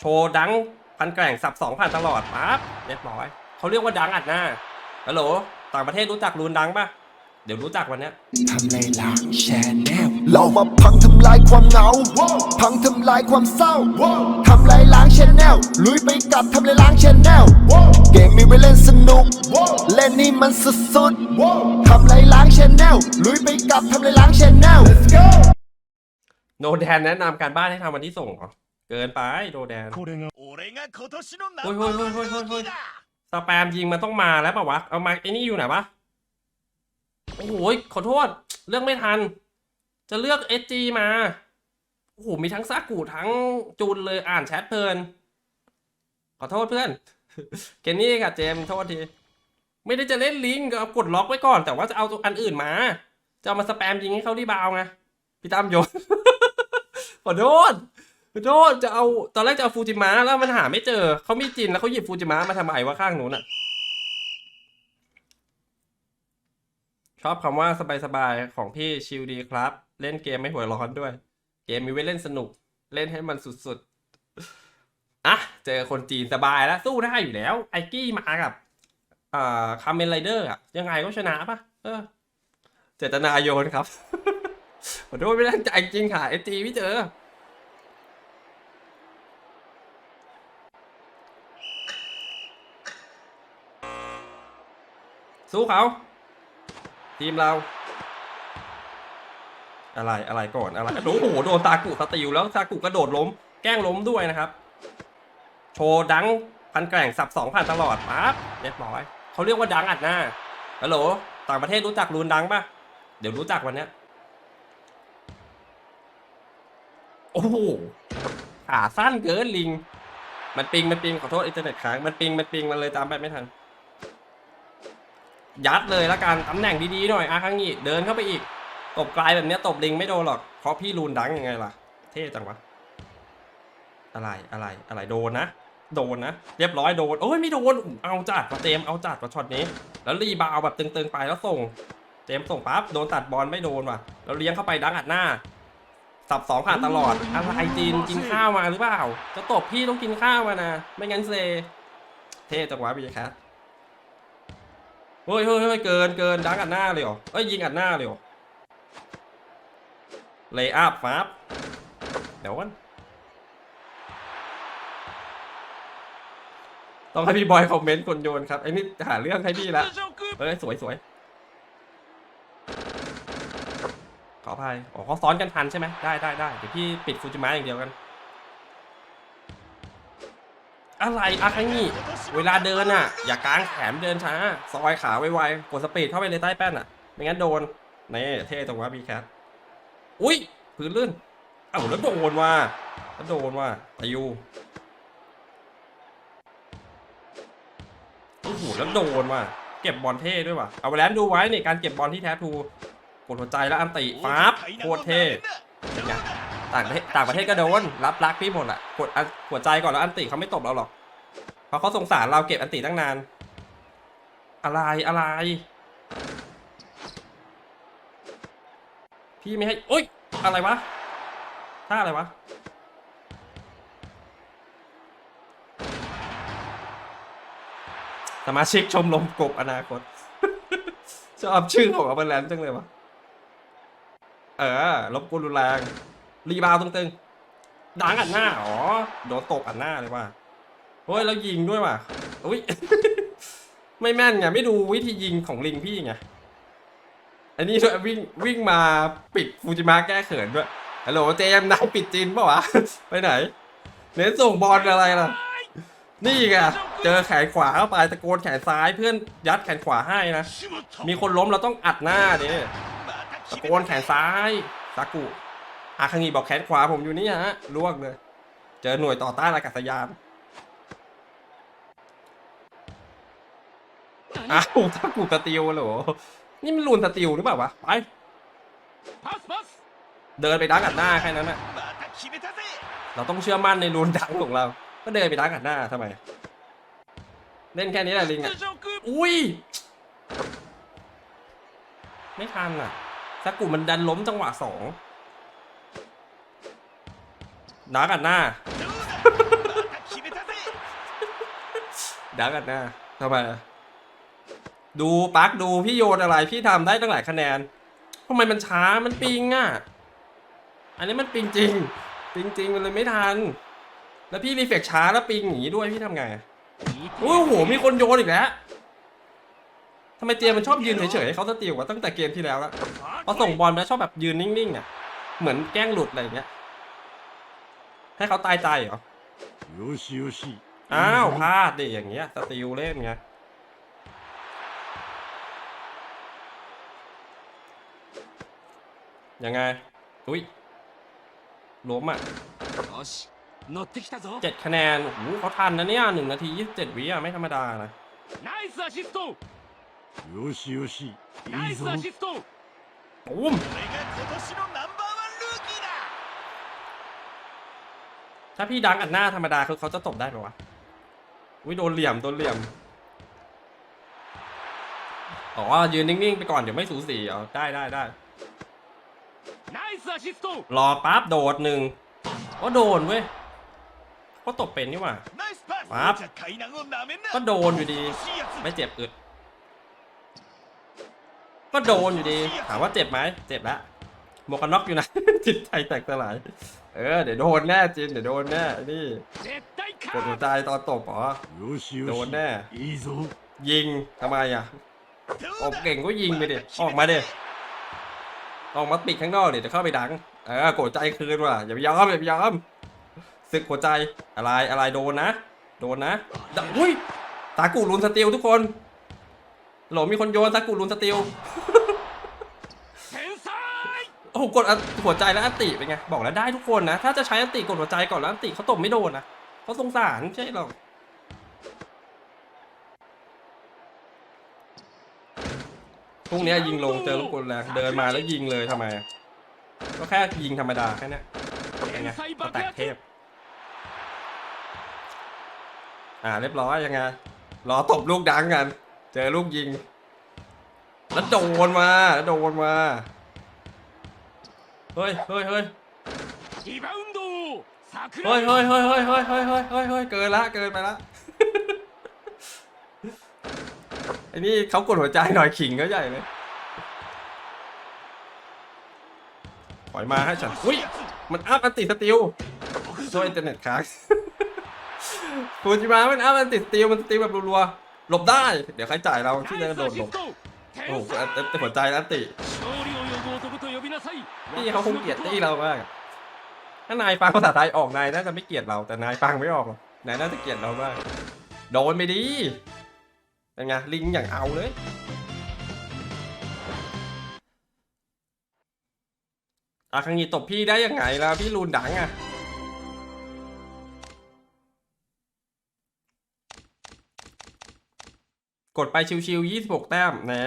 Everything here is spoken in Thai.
โชว์ดังพันแกร่งสับสองผ่านตลอดปั๊บเรียบร้อยเขาเรียกว่าดังอัดหน้าฮัลโหลต่างประเทศรู้จักรูนดังปะเดี๋ยวรู้จักวันเนี้ยทำไรล้างแชนแนลเรามาพังทำลายความเหงา พังทำลายความเศร้า ทำลายล้างชแนลลุยไปกับทำลายล้างชแนลเกมมีไว้เล่นสนุก เล่นนี่มันสุดๆทำลายล้างชแนลลุยไปกับทำลายล้างชแนลโนแดนแนะนำการบ้านให้ทำวันที่ส่งเหรอ เกินไปโดแดนโอ้ยโอ้ยโอ้ยโอ้ยโอ้ยโอ้ยสแปมยิงมันต้องมาแล้วปะวะ เอามาไอ้นี่อยู่ไหนวะ โอ้ยขอโทษ เลือกไม่ทัน จะเลือกเอจีมา โอ้โห มีทั้งซากุทั้งจูนเลยอ่านแชทเพลิน ขอโทษเพื่อน เคนนี่กับเจมโทษที ไม่ได้จะเล่นลิงก็กดล็อกไว้ก่อน แต่ว่าจะเอาอันอื่นมา จะเอามาสแปมยิงให้เขาดีบาวไง พี่ตามโยนขอโทษ โทษจะเอาตอนแรกจะเอาฟูจิมะแล้วมันหาไม่เจอเขามีจินแล้วเขาหยิบฟูจิมะมาทำไมวะข้างนู้นอะชอบคำว่าสบายๆของพี่ชิลดีครับ เล่นเกมไม่หัวร้อนด้วย เกมมีไว้เล่นสนุก เล่นให้มันสุดๆอะเจอคนจีนสบายแล้วสู้ได้อยู่แล้ว ไอกี้มากับอ่าคาเมนไรเดอร์อะยังไงก็ชนะปะเออ เจตนาโยนครับขอโทษไม่ได้ใจจริงค่ะไอจีไม่เจอ สู้เขา ทีมเรา อะไรอะไรก่อนอะไรโอ้โหโดนตากุสติวแล้วตากุกระโดดล้ม แกล้งล้มด้วยนะครับ โชว์ดังพันแกร่งสับสองผ่านตลอดปั๊บเรียบร้อยเขาเรียกว่าดังอัดหน้าฮัลโหลต่างประเทศรู้จักรูนดังปะเดี๋ยวรู้จักวันเนี้ยโอ้โหขาสั้นเกินลิง มันปิง มันปิง ขอโทษอินเทอร์เน็ตค้าง มันปิง มันปิง มันเลยตามไปไม่ทัน ยัดเลยละกันตำแหน่งดีๆหน่อยอาคังงี้เดินเข้าไปอีก ตบไกลแบบนี้ตบลิงไม่โดนหรอก เพราะพี่รูนดังยังไงล่ะ เท่จังวะ อะไรอะไรอะไรโดนนะ โดนนะ เรียบร้อยโดนโอ้ยไม่โดนเอาจัดมาเจมเอาจัดมาช็อตนี้ แล้วรีบาวแบบตึงๆไปแล้วส่งเจมส่งปั๊บโดนตัดบอลไม่โดนว่ะแล้วเลี้ยงเข้าไปดังอัดหน้าสับสองผ่านตลอดอะไรจีนกินข้าวมาหรือเปล่า จะตบพี่ต้องกินข้าวมานะ ไม่งั้นเซ เท่จังวะพี่แคท เฮ้ยเฮ้ยเฮ้ยเกินเกินดังอัดหน้าเลยเหรอเอ้ยยิงอัดหน้าเลยเหรอเลยอัพฟับเดี๋ยววันต้องให้พี่บอยคอมเมนต์คนโยนครับไอ้นี่หาเรื่องให้พี่ละเฮ้ยสวยสวยขออภัยอ๋อเขาซ้อนกันทันใช่ไหมได้ได้ได้เดี๋ยวพี่ปิดฟูจิมะอย่างเดียวกัน อะไรอาคังงี้ เวลาเดินอะ อย่ากางแขนเดินช้าซอยขาไวๆกดสปีดเข้าไปเลยใต้แป้นอะ ไม่งั้นโดนนี่เท่ตรงว่าบีแคทอุ้ยพื้นลื่นเอ้าแล้วโดนว่ะแล้วโดนว่ะอายุโอ้โหแล้วโดนว่ะเก็บบอลเท่ด้วยว่ะเอาไปแล้วดูไว้นี่การเก็บบอลที่แท้ทูกดหัวใจแล้วอันติปั๊บโคตรเท่เป็นไงต่างประเทศต่างประเทศก็โดนรับรักพี่หมดอะกดหัวใจก่อนแล้วอันติเขาไม่ตบเราหรอก ราะเขาสงสารเราเก็บอันติตั้งนาน อะไรอะไร พี่ไม่ให้โอ๊ยอะไรวะท่าอะไรวะสมาชิกชมรมกบอนาคต ชอบชื่อของอัลเบอร์แลนด์จังเลยวะเออลบกูรุนแรง รีบาวตึงๆดังอัดหน้า อ๋อ โดนตบอัดหน้าเลยว่ะ เฮ้ยเรายิงด้วยว่ะอุ้ย ไม่แม่นไงไม่ดูวิธียิงของลิงพี่ไง อันนี้ด้วยวิ่งวิ่งมาปิดฟูจิมะแก้เขินด้วยฮัลโหลเจมนายปิดจีนปะวะ ไปไหน เน้นส่งบอลอะไรล่ะ นี่ไงเจอแขนขวาเข้าไปตะโกนแขนซ้ายเพื่อนยัดแขนขวาให้นะ มีคนล้มเราต้องอัดหน้าดิตะโกนแขนซ้ายซากุอาคังีบอกแขนขวาผมอยู่นี่ฮะลวกเลย เจอหน่วยต่อต้านอากาศยาน อ้าวถ้ากูสติลหรอ นี่มันลูนสติลหรือเปล่าวะ ไป เดินไปดักอัดหน้าแค่นั้นอะเราต้องเชื่อมั่นในลูนดังของเรา ก็เดินไปดักอัดหน้าทำไม เล่นแค่นี้แหละลิงอะอุ้ย ไม่ทันอะซากูมันดันล้มจังหวะสองดักอัดหน้าดักอัดหน้าทำไม ดูปักดูพี่โยนอะไรพี่ทำได้ตั้งหลายคะแนนทำไมมันช้ามันปิงอะ อันนี้มันปิงจริงจริงจริงมันเลยไม่ทัน แล้วพี่รีเฟกช้าแล้วปิงอย่างนี้ด้วยพี่ทำไงโอ้โหมีคนโยนอีกแล้วทำไมเจมันชอบยืนเฉยๆเขาสติวว่าตั้งแต่เกมที่แล้วละพอส่งบอลแล้วชอบแบบยืนนิ่งๆอะ เหมือนแกล้งหลุดอะไรเงี้ย ให้เขาตายใจเหรออ้าวพลาดดิอย่างเงี้ยสติวเล่นไง ยังไง อุ้ยล้มอะเจ็ดคะแนน โอ้โหเขาทันนะเนี่ยหนึ่งนาทียี่สิบเจ็ดวิอะ ไม่ธรรมดานะよしよしいいぞおมถ้าพี่ดังอันหน้าธรรมดาคือเขาจะตบได้หรอวะ อุ้ยโดนเหลี่ยม โดนเหลี่ยม อ๋อ ยืนนิ่ง ๆ ไปก่อน เดี๋ยวไม่สูสีอ๋อได้ได้ได้ รอปั๊บโดดหนึ่งก็โดนเว้ยก็ตกเป็นนี่หว่าปั๊บก็โดนอยู่ดี ไม่เจ็บอึด ก็โดนอยู่ดี ถามว่าเจ็บไหมเจ็บละหมวกกันน็อกอยู่นะ จิตใจแตกสลายเออเดี๋ยวโดนแน่จินเดี๋ยวโดนแน่นี่ปวดหัวใจตอนตกหรอโดนแน่ยิงทำไมอะออกเก่งก็ยิงไปดิออกมาดิ ออกมาปิดข้างนอกเดี๋ยวจะเข้าไปดังเออโกรธใจคืนว่ะอย่าไปยอมอย่าไปยอมศึกหัวใจอะไรอะไรโดนนะ โดนนะดอุ้ยตากูรุนสติลทุกคนหลมีคนโยนตากูรุนสติลโอ้กดหัวใจแล้วอัติเป็นไงบอกแล้วได้ทุกคนนะ ถ้าจะใช้อัติกดหัวใจก่อนแล้วอัติเขาตบไม่โดนนะเขาสงสารใช่หรอก พรุ่งนี้ยิงลงเจอลูกกลแรงเดินมาแล้วยิงเลยทำไม ก็แค่ยิงธรรมดาแค่นี้ยังไงก็แตกเทพ อ่าเรียบร้อยยังไงรอตบลูกดังกัน เจอลูกยิง แล้วโดนมาแล้วโดนมา เฮ้ยเฮ้ยเฮ้ยเฮ้ยเฮ้ยเฮ้ยเฮ้ยเฮ้ยเฮ้ยเกินละเกินไปละ อันี้เขากดหัวใจหน่อยขิงก็ใหญ่เลยปล่อยมาให้ฉัน อุ้ย มันอัพอันติสติลโซอินเทอร์เน็ตค้างฟูจิมามันอัพอันติสติลมันสติลแบบรัวๆ หลบได้ เดี๋ยวใครจ่ายเราที่จะโดนหลบ โอ้โหแต่หัวใจอันติที่เขาคงเกลียดที่เรามากถ้านายฟังภาษาไทยออกนายน่าจะไม่เกลียดเรา แต่นายฟังไม่ออก นายน่าจะเกลียดเรามาก โดนไม่ดี ป็นไงลิงอย่างเอาเลย อาคังยีตบพี่ได้ยังไงล่ะพี่ลูนดังอะกดไปชิวๆ26 แต้มแน่